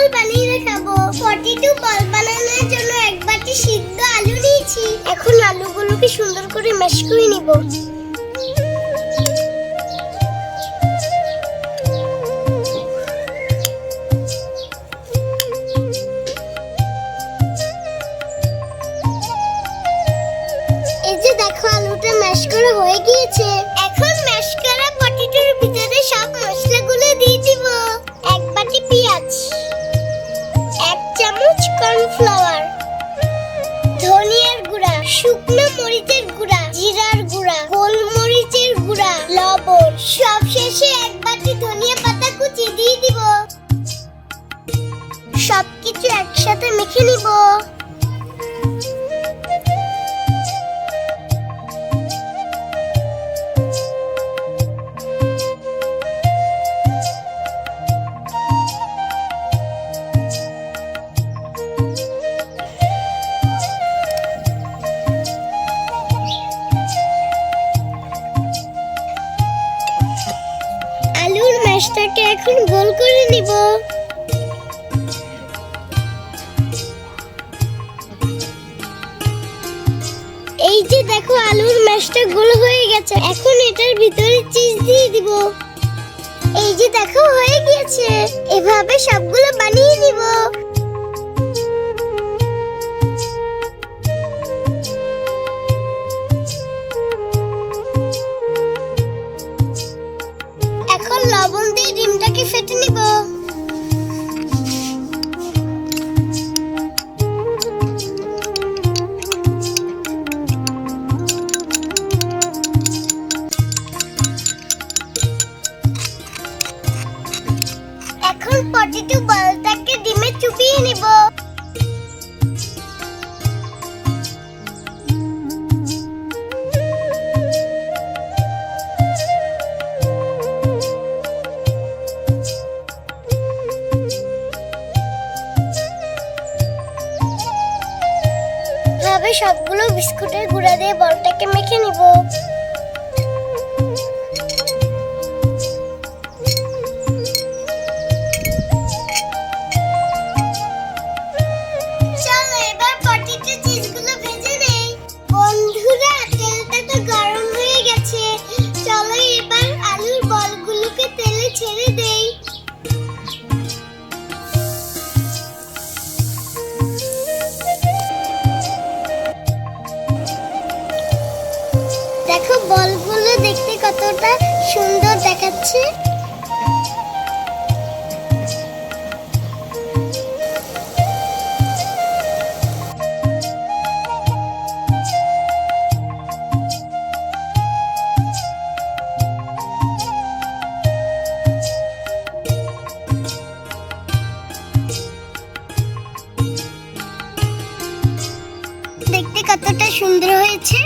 বল বানিয়ে দেখাবো। পটেটো বল বানানোর জন্য এক বাটি সিদ্ধ আলু নিয়েছি। এখন আলুগুলোকে সুন্দর করে ম্যাশ করে নিব। এই যে দেখো, আলুটা ম্যাশ করা হয়ে গিয়েছে। কর্নফ্লাওয়ার ধনিয়ার গুঁড়া, শুকনো মরিচের গুঁড়া, জিরার গুঁড়া, গোলমরিচের গুঁড়া, লবণ। সব শেষে এক বাটি ধনিয়া পাতা কুচি দিয়ে দিব। সবকিছু একসাথে মেখে নিব। আলুর এখন গোল করে নিব। এই যে দেখো আলুর ম্যাশটা গোল হয়ে গেছে, এখন এটার ভিতরে চিজ দিয়ে দিব। এই যে দেখো, হয়ে গিয়েছে। পটেটো বলটাকে ডিমে চুপিয়ে নিব। সবগুলো বিস্কুটের গুঁড়া দিয়ে বলটাকে মেখে নিব। দেখো বলগুলো দেখতে কতটা সুন্দর দেখাচ্ছে। দেখতে কতটা সুন্দর হয়েছে।